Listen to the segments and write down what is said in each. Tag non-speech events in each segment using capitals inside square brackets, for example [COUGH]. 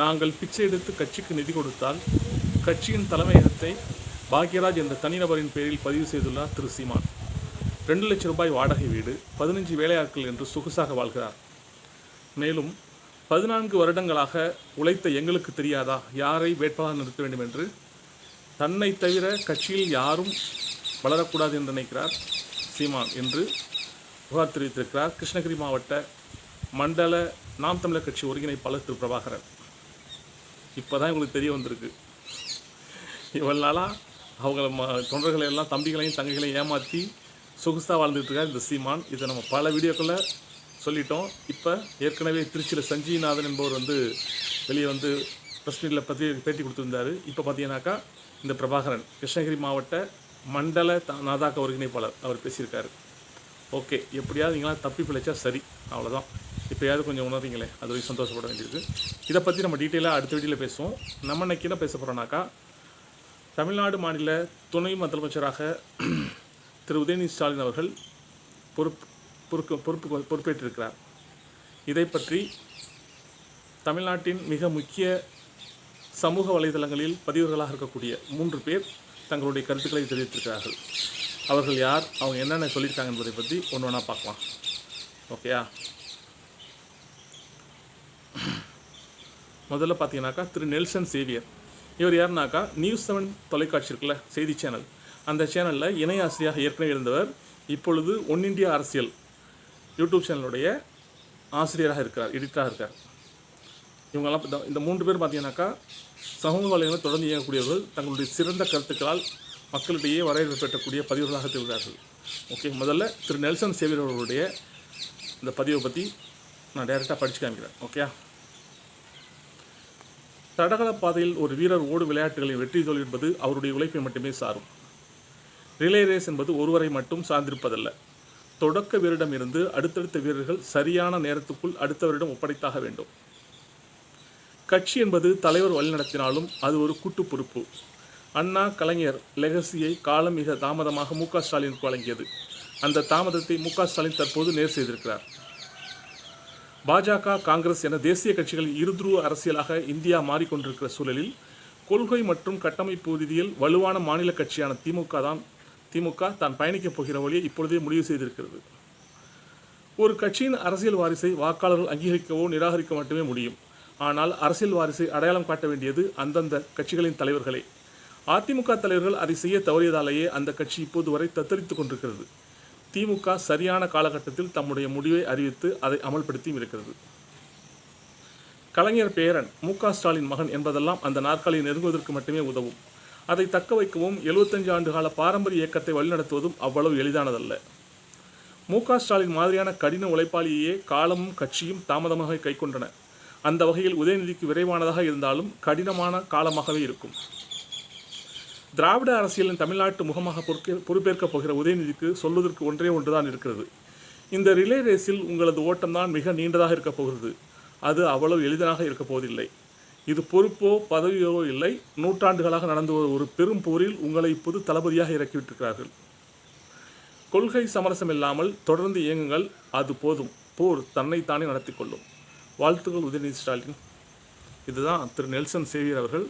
நாங்கள் பிச்சை எடுத்து கட்சிக்கு நிதி கொடுத்தால் கட்சியின் தலைமையகத்தை பாக்யராஜ் என்ற தனிநபரின் பெயரில் பதிவு செய்துள்ளார் திரு சீமான். ரெண்டு லட்சம் ரூபாய் வாடகை வீடு பதினஞ்சு வேலையாட்கள் என்று சொகுசாக வாழ்கிறார். மேலும் பதினான்கு வருடங்களாக உழைத்த எங்களுக்கு தெரியாதா? யாரை வேட்பாளர் நிறுத்த வேண்டும் என்று தன்னை தவிர கட்சியில் யாரும் வளரக்கூடாது என்று நினைக்கிறார் சீமான் என்று புகார் தெரிவித்திருக்கிறார். கிருஷ்ணகிரி மாவட்ட மண்டல நாம் தமிழர் கட்சி ஒருங்கிணைப்பாளர் திரு பிரபாகரன். இப்போ தான் உங்களுக்கு தெரிய வந்திருக்கு. இவ்வளவு நாளாக அவங்கள ம தொண்டர்களை எல்லாம் தம்பிகளையும் தங்கைகளையும் ஏமாற்றி சொகுசாக வாழ்ந்துட்டுருக்கார் இந்த சீமான். இதை நம்ம பல வீடியோக்களில் சொல்லிட்டோம். இப்போ ஏற்கனவே திருச்சியில் சஞ்சீநாதன் என்பவர் வந்து வெளியே வந்து ப்ரெஸ் மீட்டில் பற்றி பேட்டி கொடுத்துருந்தாரு. இப்போ பார்த்தீங்கன்னாக்கா இந்த பிரபாகரன் கிருஷ்ணகிரி மாவட்ட மண்டல த- நாதாக்க ஒருங்கிணைப்பாளர் அவர் பேசியிருக்காரு. ஓகே எப்படியாவது நீங்களாம் தப்பி பிழைச்சா சரி. அவ்வளோதான் இப்போயாவது கொஞ்சம் உணர்றீங்களே அது வரைக்கும் சந்தோஷப்பட வேண்டியது. இதை பற்றி நம்ம டீட்டெயிலாக அடுத்த வீடியோவில் பேசுவோம். நம்ம இன்னைக்கு என்ன பேச போகிறோம்னாக்கா தமிழ்நாடு மாநில துணை முதலமைச்சராக [CLEARS THROAT] திரு உதயநிதி ஸ்டாலின் அவர்கள் பொறுப்பு பொறுப்பு பொறுப்பு பொறுப்பேற்றிருக்கிறார். இதை பற்றி தமிழ்நாட்டின் மிக முக்கிய சமூக வலைதளங்களில் பதிவுகளாக இருக்கக்கூடிய மூன்று பேர் தங்களுடைய கருத்துக்களை தெரிவித்திருக்கிறார்கள். அவர்கள் யார் அவங்க என்னென்ன சொல்லியிருக்காங்க என்பதை பற்றி ஒன்று ஒன்றா பார்க்கலாம். ஓகேயா? முதல்ல பார்த்தீங்கன்னாக்கா திரு நெல்சன் சேவியர். இவர் யாருனாக்கா நியூஸ் செவன் தொலைக்காட்சி இருக்குல்ல செய்தி சேனல். அந்த சேனலில் இணை ஆசிரியராக ஏற்கனவே இருந்தவர் இப்பொழுது ஒன் இண்டியா அரசியல் யூடியூப் சேனலுடைய ஆசிரியராக இருக்கிறார் எடிட்டராக இருக்கார். இவங்கெல்லாம் இந்த- இந்த மூன்று பேர் பார்த்தீங்கன்னாக்கா சமூக வலைகளை தொடர்ந்து இயங்கக்கூடியவர்கள். தங்களுடைய சிறந்த கருத்துக்களால் மக்களிடையே வரவேற்பு பெற்றக்கூடிய பதிவுகளாக திகழ்கிறார்கள். ஓகே முதல்ல திரு நெல்சன் சேவியர் அவர்களுடைய இந்த பதிவை பற்றி நான் டைரெக்டாக படிச்சு காமிக்கிறேன். ஓகே தடகள பாதையில் ஒரு வீரர் ஓடு விளையாட்டுகளின் வெற்றி தோல் என்பது அவருடைய உழைப்பை மட்டுமே சாரும். ரிலே ரேஸ் என்பது ஒருவரை மட்டும் சார்ந்திருப்பதல்ல. தொடக்க வீரரிடமிருந்து அடுத்தடுத்த வீரர்கள் சரியான நேரத்துக்குள் அடுத்தவரிடம் ஒப்படைத்தாக வேண்டும். கட்சி என்பது தலைவர் வழிநடத்தினாலும் அது ஒரு கூட்டு பொறுப்பு அண்ணா கலைஞர் லெகசியை காலம் மிக தாமதமாக மு க ஸ்டாலினுக்கு வழங்கியது. அந்த தாமதத்தை மு க ஸ்டாலின் தற்போது நேர் செய்திருக்கிறார். பாஜக காங்கிரஸ் என தேசிய கட்சிகளின் இருதுருவ அரசியலாக இந்தியா மாறிக்கொண்டிருக்கிற சூழலில் கொள்கை மற்றும் கட்டமைப்பு ரீதியில் வலுவான மாநில கட்சியான திமுக தான் திமுக தான் பயணிக்கப் போகிற வழியை இப்பொழுதே முடிவு செய்திருக்கிறது. ஒரு கட்சியின் அரசியல் வாரிசை வாக்காளர்கள் அங்கீகரிக்கவோ நிராகரிக்க மட்டுமே முடியும். ஆனால் அரசியல் வாரிசை அடையாளம் காட்ட வேண்டியது அந்தந்த கட்சிகளின் தலைவர்களே. அதிமுக தலைவர்கள் அதை செய்ய தவறியதாலேயே அந்த கட்சி இப்போது வரை தத்தளித்துக் கொண்டிருக்கிறது. திமுக சரியான காலகட்டத்தில் தம்முடைய முடிவை அறிவித்து அதை அமல்படுத்தியும் இருக்கிறது. கலைஞர் பேரன் மு ஸ்டாலின் மகன் என்பதெல்லாம் அந்த நாற்காலியை நெருங்குவதற்கு மட்டுமே உதவும். அதை தக்க வைக்கவும் 75 ஆண்டு கால பாரம்பரிய இயக்கத்தை வழிநடத்துவதும் அவ்வளவு எளிதானதல்ல. மு ஸ்டாலின் மாதிரியான கடின உழைப்பாளியையே காலமும் கட்சியும் தாமதமாக கைக்கொண்டன. அந்த வகையில் உதயநிதிக்கு விரைவானதாக இருந்தாலும் கடினமான காலமாகவே இருக்கும். திராவிட அரசியலின் தமிழ்நாட்டு முகமாக பொறுக்க பொறுப்பேற்கப் போகிற உதயநிதிக்கு சொல்வதற்கு ஒன்றே ஒன்றுதான் இருக்கிறது. இந்த ரிலே ரேஸில் உங்களது ஓட்டம்தான் மிக நீண்டதாக இருக்கப் போகிறது. அது அவ்வளவு எளிதாக இருக்கப் போவதில்லை. இது பொறுப்போ பதவியோ இல்லை. நூற்றாண்டுகளாக நடந்து வரும் ஒரு பெரும் போரில் உங்களை இப்போது தளபதியாக இறக்கிவிட்டிருக்கிறார்கள். கொள்கை சமரசம் இல்லாமல் தொடர்ந்து இயங்குங்கள். அது போதும். போர் தன்னைத்தானே நடத்தி கொள்ளும். வாழ்த்துக்கள் உதயநிதி ஸ்டாலின். இதுதான் திரு நெல்சன் சேவியர் அவர்கள்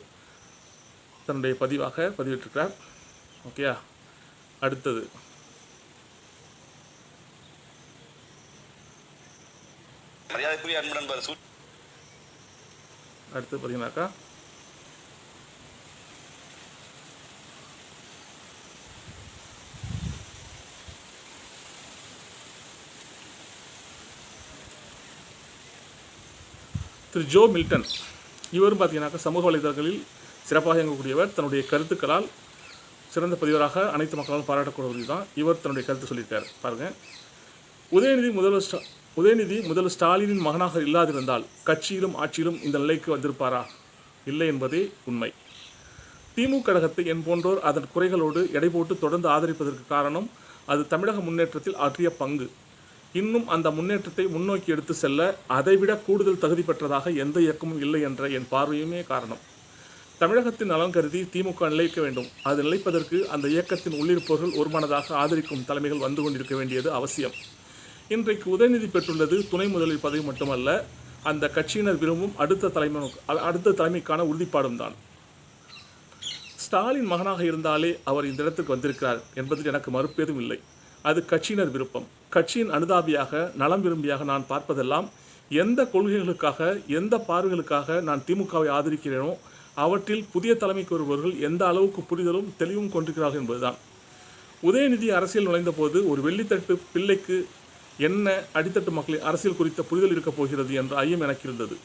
தன்னுடைய பதிவாக பதிவிட்டிருக்கிறார். ஓகேயா? அடுத்தது. மரியாதைக்குரிய அன்பு நண்பர் சூ அடுத்து பார்த்தீங்கன்னாக்கா திரு ஜோ மில்டன். இவரும் பார்த்தீங்கன்னாக்கா சமூக வலைதளங்களில் சிறப்பாக இயங்கக்கூடியவர் தன்னுடைய கருத்துக்களால் சிறந்த பதிவராக அனைத்து மக்களாலும் பாராட்டக்கூடியவர் தான். இவர் தன்னுடைய கருத்து சொல்லியிருக்கார். பாருங்கள் உதயநிதி முதல்வர் ஸ்டா உதயநிதி முதல்வர் ஸ்டாலினின் மகனாக இல்லாதிருந்தால் கட்சியிலும் ஆட்சியிலும் இந்த நிலைக்கு வந்திருப்பாரா? இல்லை என்பதே உண்மை. திமுக கழகத்தை என் போன்றோர் அதன் குறைகளோடு எடை போட்டு தொடர்ந்து ஆதரிப்பதற்கு காரணம் அது தமிழக முன்னேற்றத்தில் ஆற்றிய பங்கு. இன்னும் அந்த முன்னேற்றத்தை முன்னோக்கி எடுத்து செல்ல அதைவிட கூடுதல் தகுதி பெற்றதாக எந்த இயக்கமும் இல்லை என்ற என் பார்வையுமே காரணம். தமிழகத்தின் நலன் கருதி திமுக நிலைக்க வேண்டும். அது நிலைப்பதற்கு அந்த இயக்கத்தின் உள்ளிருப்பவர்கள் ஒருமனதாக ஆதரிக்கும் தலைமைகள் வந்து கொண்டிருக்க வேண்டியது அவசியம். இன்றைக்கு உதயநிதி பெற்றுள்ளது துணை முதலில் பதவி மட்டுமல்ல அந்த கட்சியினர் விரும்பும் அடுத்த தலைமை அடுத்த தலைமைக்கான உறுதிப்பாடும் தான். ஸ்டாலின் மகனாக இருந்தாலே அவர் இந்த இடத்துக்கு வந்திருக்கிறார் என்பதில் எனக்கு மறுப்பேதும் இல்லை. அது கட்சியினர் விருப்பம். கட்சியின் அனுதாபியாக நலம் விரும்பியாக நான் பார்ப்பதெல்லாம் எந்த கொள்கைகளுக்காக எந்த பார்வைகளுக்காக நான் திமுகவை ஆதரிக்கிறேனோ அவற்றில் புதிய தலைமைக்கு வருபவர்கள் எந்த அளவுக்கு புரிதலும் தெளிவும் கொண்டிருக்கிறார்கள் என்பதுதான். உதயநிதி அரசியல் நுழைந்தபோது ஒரு வெள்ளித்தட்டு பிள்ளைக்கு என்ன அடித்தட்டு மக்களின் அரசியல் குறித்த புரிதல் இருக்கப் போகிறது என்ற ஐயம் எனக்கு இருந்தது.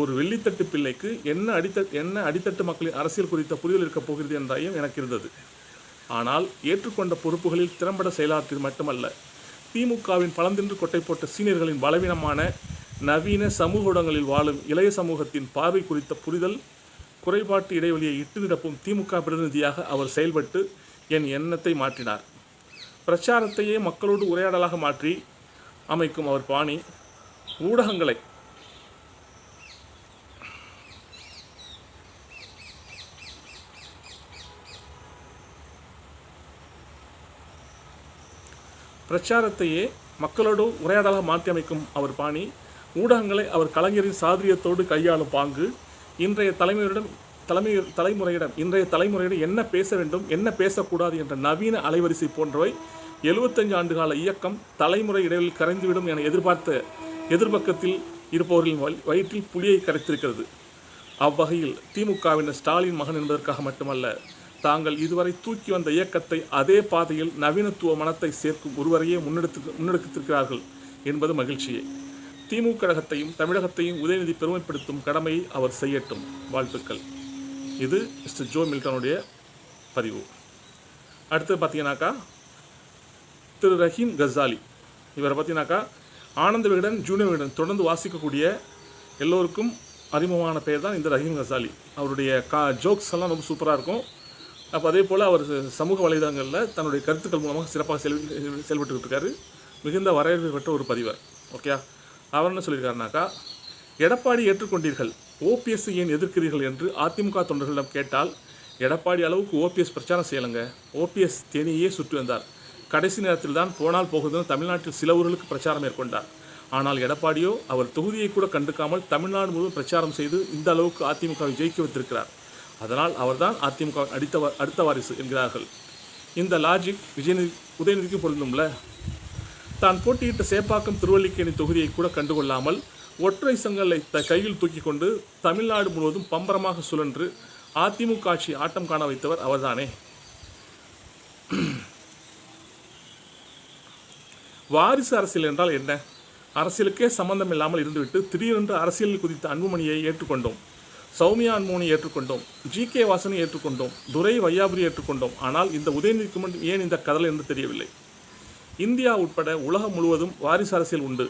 ஒரு வெள்ளித்தட்டு பிள்ளைக்கு என்ன அடித்தட்டு என்ன அடித்தட்டு மக்களின் அரசியல் குறித்த புரிதல் இருக்கப் போகிறது என்ற ஐயம் எனக்கு இருந்தது. ஆனால் ஏற்றுக்கொண்ட பொறுப்புகளில் திறம்பட செயலாற்றி மட்டுமல்ல. திமுகவின் பழந்தின்று கொட்டை போட்ட சீனியர்களின் பலவீனமான நவீன சமூக ஊடகங்களில் வாழும் இளைய சமூகத்தின் பார்வை குறித்த புரிதல் குறைபாட்டு இடைவெளியை இட்டு நிரப்பும் திமுக பிரதிநிதியாக அவர் செயல்பட்டு என் எண்ணத்தை மாற்றினார். பிரச்சாரத்தையே மக்களோடு உரையாடலாக மாற்றி அமைக்கும் அவர் பாணி ஊடகங்களை பிரச்சாரத்தையே மக்களோடு உரையாடலாக மாற்றி அமைக்கும் அவர் பாணி ஊடகங்களை அவர் கலைஞரின் சாதுரியத்தோடு கையாளும் பாங்கு இன்றைய தலைமையிடம் தலைமை தலைமுறையிடம் இன்றைய தலைமுறையிடம் என்ன பேச வேண்டும் என்ன பேசக்கூடாது என்ற நவீன அலைவரிசை போன்றவை எழுபத்தஞ்சு ஆண்டுகால இயக்கம் தலைமுறை இடையில் கரைந்துவிடும் என எதிர்பார்த்த எதிர்பக்கத்தில் இருப்பவர்களின் வயிற்றில் புலியை கரைத்திருக்கிறது. அவ்வகையில் திமுகவினர் ஸ்டாலின் மகன் என்பதற்காக மட்டுமல்ல தாங்கள் இதுவரை தூக்கி வந்த இயக்கத்தை அதே பாதையில் நவீனத்துவ மனத்தை சேர்க்கும் ஒருவரையே முன்னெடுத்து முன்னெடுத்திருக்கிறார்கள் என்பது மகிழ்ச்சியே. திமுக கழகத்தையும் தமிழகத்தையும் உதயநிதி பெருமைப்படுத்தும் கடமையை அவர் செய்யட்டும். வாழ்த்துக்கள். இது மிஸ்டர் ஜோ மில்டனுடைய பதிவு. அடுத்து பார்த்தீங்கன்னாக்கா திரு ரஹீம் கசாலி இவரை பார்த்தீங்கன்னாக்கா ஆனந்த விகடன் ஜூனியர் விகடன் தொடர்ந்து வாசிக்கக்கூடிய எல்லோருக்கும் அறிமுகமான பெயர் தான் இந்த ரஹீம் கசாலி அவருடைய கா ஜோக்ஸ் எல்லாம் ரொம்ப சூப்பராக இருக்கும். அப்போ அதே போல் அவர் சமூக வலைதளங்களில் தன்னுடைய கருத்துக்கள் மூலமாக சிறப்பாக செல் செயல்பட்டு இருக்காரு. மிகுந்த வரவேற்பு பெற்ற ஒரு பதிவர் ஓகே அவர் என்ன சொல்லியிருக்காருனாக்கா எடப்பாடி ஏற்றுக்கொண்டீர்கள் ஓபிஎஸ் ஏன் எதிர்க்கிறீர்கள் என்று அதிமுக தொண்டர்களிடம் கேட்டால் எடப்பாடி அளவுக்கு ஓபிஎஸ் பிரச்சாரம் செய்யலைங்க. ஓபிஎஸ் தேனியே சுற்றி வந்தார். கடைசி நேரத்தில் தான் போனால் போகுதுன்னு தமிழ்நாட்டில் சில ஊர்களுக்கு பிரச்சாரம் மேற்கொண்டார். ஆனால் எடப்பாடியோ அவர் தொகுதியை கூட கண்டுக்காமல் தமிழ்நாடு முழுவதும் பிரச்சாரம் செய்து இந்த அளவுக்கு அதிமுகவை ஜெயிக்க வைத்திருக்கிறார். அதனால் அவர்தான் அதிமுக அடித்த அடுத்த வாரிசு என்கிறார்கள். இந்த லாஜிக் விஜயநிதி உதயநிதிக்கு பொருந்தும்ல? தான் போட்டியிட்ட சேப்பாக்கம் திருவல்லிக்கேணி தொகுதியை கூட கண்டுகொள்ளாமல் ஒற்றை சங்கலை த கையில் தூக்கி கொண்டு தமிழ்நாடு முழுவதும் பம்பரமாக சுழன்று அதிமுக ஆட்சி ஆட்டம் காண வைத்தவர் அவர்தானே? வாரிசு அரசியல் என்றால் என்ன? அரசியலுக்கே சம்பந்தம் இல்லாமல் இருந்துவிட்டு திடீரென்று அரசியலில் குதித்த அன்புமணியை ஏற்றுக்கொண்டோம். சௌமியா அன்புமணி ஏற்றுக்கொண்டோம். ஜி கே வாசனை ஏற்றுக்கொண்டோம். துரை வையாபுரி ஏற்றுக்கொண்டோம். ஆனால் இந்த உதயநிதிக்கு முன் ஏன் இந்த கதல் என்று தெரியவில்லை? இந்தியா உட்பட உலகம் முழுவதும் வாரிசு அரசியல் உண்டு.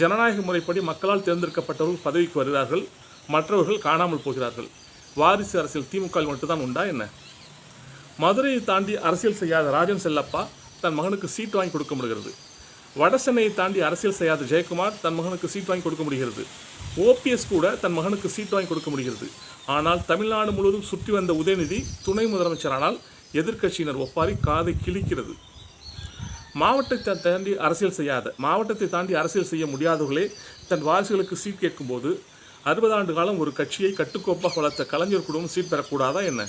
ஜனநாயக முறைப்படி மக்களால் தேர்ந்தெடுக்கப்பட்டவர்கள் பதவிக்கு வருகிறார்கள் மற்றவர்கள் காணாமல் போகிறார்கள். வாரிசு அரசியல் திமுக மட்டும்தான் உண்டா என்ன? மதுரையை தாண்டி அரசியல் செய்யாத ராஜன் செல்லப்பா தன் மகனுக்கு சீட் வாங்கி கொடுக்க முடிகிறது. வடசென்னையை தாண்டி அரசியல் செய்யாத ஜெயக்குமார் தன் மகனுக்கு சீட் வாங்கி கொடுக்க முடிகிறது. ஓபிஎஸ் கூட தன் மகனுக்கு சீட் வாங்கி கொடுக்க முடிகிறது. ஆனால் தமிழ்நாடு முழுவதும் சுற்றி வந்த உதயநிதி துணை முதலமைச்சரானால் எதிர்க்கட்சியினர் ஒப்பாரி காதை கிழிக்கிறது. மாவட்டத்தை தாண்டி அரசியல் செய்யாத மாவட்டத்தை தாண்டி அரசியல் செய்ய முடியாதவர்களே தன் வாரிசுகளுக்கு சீட் கேட்கும்போது அறுபது ஆண்டு காலம் ஒரு கட்சியை கட்டுக்கோப்பாக வளர்த்த கலைஞர் குடும்பம் சீட் பெறக்கூடாதா என்ன?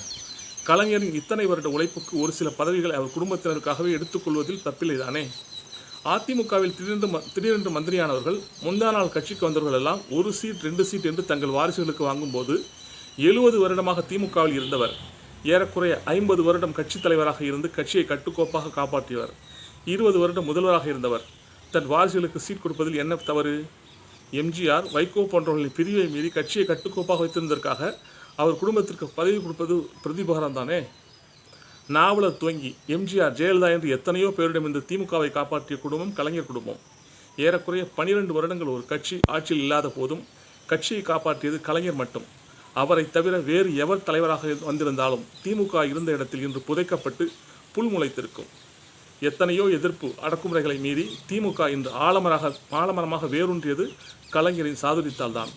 கலைஞரின் இத்தனை வருட உழைப்புக்கு ஒரு சில பதவிகளை அவர் குடும்பத்தினருக்காகவே எடுத்துக்கொள்வதில் தப்பில்லை தானே? அதிமுகவில் திடீரென்று ம- திடீரென்று மந்திரியானவர்கள் முந்தா நாள் கட்சிக்கு வந்தவர்கள் எல்லாம் ஒரு சீட் ரெண்டு சீட் என்று தங்கள் வாரிசுகளுக்கு வாங்கும்போது எழுபது வருடமாக திமுகவில் இருந்தவர் ஏறக்குறைய ஐம்பது வருடம் கட்சித் தலைவராக இருந்து கட்சியை கட்டுக்கோப்பாக காப்பாற்றியவர். இருபது வருடம் முதல்வராக இருந்தவர். தன் வாரிசுகளுக்கு சீட் கொடுப்பதில் என்ன தவறு? எம்ஜிஆர் வைகோ போன்றவர்களின் பிரிவை மீறி கட்சியை கட்டுக்கோப்பாக வைத்திருந்ததற்காக அவர் குடும்பத்திற்கு பதவி கொடுப்பது பிரதிபகரம் தானே? நாவலர் துவங்கி எம்ஜிஆர் ஜெயலலிதா என்று எத்தனையோ பேரிடம் இந்த திமுகவை காப்பாற்றிய குடும்பம் கலைஞர் குடும்பம். ஏறக்குறைய பனிரெண்டு வருடங்கள் ஒரு கட்சி ஆட்சியில் இல்லாத போதும் கட்சியை காப்பாற்றியது கலைஞர் மட்டும். அவரை தவிர வேறு எவர் தலைவராக வந்திருந்தாலும் திமுக இருந்த இடத்தில் இன்று புதைக்கப்பட்டு புல் முளைத்திருக்கும். எத்தனையோ எதிர்ப்பு அடக்குமுறைகளை மீறி திமுக இன்று ஆலமராக ஆலமரமாக வேரூன்றியது கலைஞரின் சாதுரியத்தால் தான்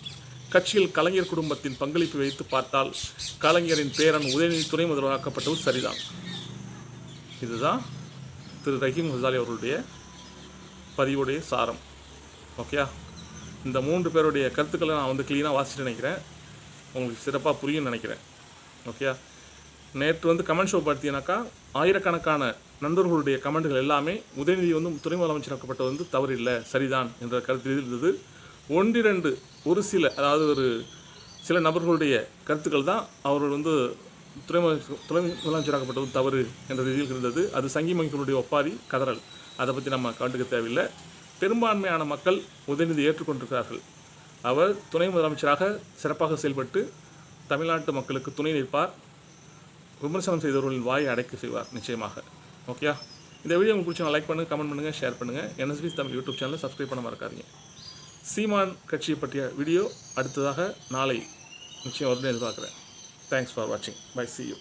கட்சியில் கலைஞர் குடும்பத்தின் பங்களிப்பு வைத்து பார்த்தால் கலைஞரின் பேரன் உதயநிதி துணை முதல்வராக்கப்பட்டது சரிதான். இதுதான் திரு ரஹீம் ஹசாலி அவர்களுடைய பதிவுடைய சாரம். ஓகேயா? இந்த மூன்று பேருடைய கருத்துக்களை நான் வந்து க்ளீனாக வாசிட்டு நினைக்கிறேன். உங்களுக்கு சிறப்பாக புரியும்னு நினைக்கிறேன். ஓகேயா? நேற்று வந்து கமெண்ட் ஷோ பார்த்தீங்கன்னாக்கா ஆயிரக்கணக்கான நண்பர்களுடைய கமெண்ட்கள் எல்லாமே உதயநிதி வந்து துணை முதலமைச்சராக்கப்பட்டது வந்து தவறில்லை சரிதான் என்ற கருத்து இருந்தது ஒன்றிரண்டு ஒரு சில அதாவது ஒரு சில நபர்களுடைய கருத்துக்கள் தான் அவர்கள் வந்து துணை துணை முதலமைச்சராக்கப்பட்டது தவறு என்ற ரீதியில் இருந்தது. அது சங்கி மங்கிகளுடைய ஒப்பாரி கதறல். அதை பற்றி நம்ம கண்டுக்க தேவையில்லை. பெரும்பான்மையான மக்கள் உதயநிதி ஏற்றுக்கொண்டிருக்கிறார்கள். அவர் துணை முதலமைச்சராக சிறப்பாக செயல்பட்டு தமிழ்நாட்டு மக்களுக்கு துணை நிற்பார். விமர்சனம் செய்தவர்களின் வாயை அடைக்க செய்வார் நிச்சயமாக. ஓகே? இந்த வீடியோ உங்களுக்கு பிடிச்சவங்க லைக் பண்ணுங்கள் கமெண்ட் பண்ணுங்கள் ஷேர் பண்ணுங்கள் என்எஸ்பி தமிழ் யூடியூப் சேனலை சப்ஸ்கிரைப் பண்ண மறக்காதீங்க. சீமான் கட்சியை பற்றிய வீடியோ அடுத்ததாக நாளை நிச்சயம் உடனே எதிர்பார்க்குறேன். தேங்க்ஸ் ஃபார் வாட்சிங் பை சி யூ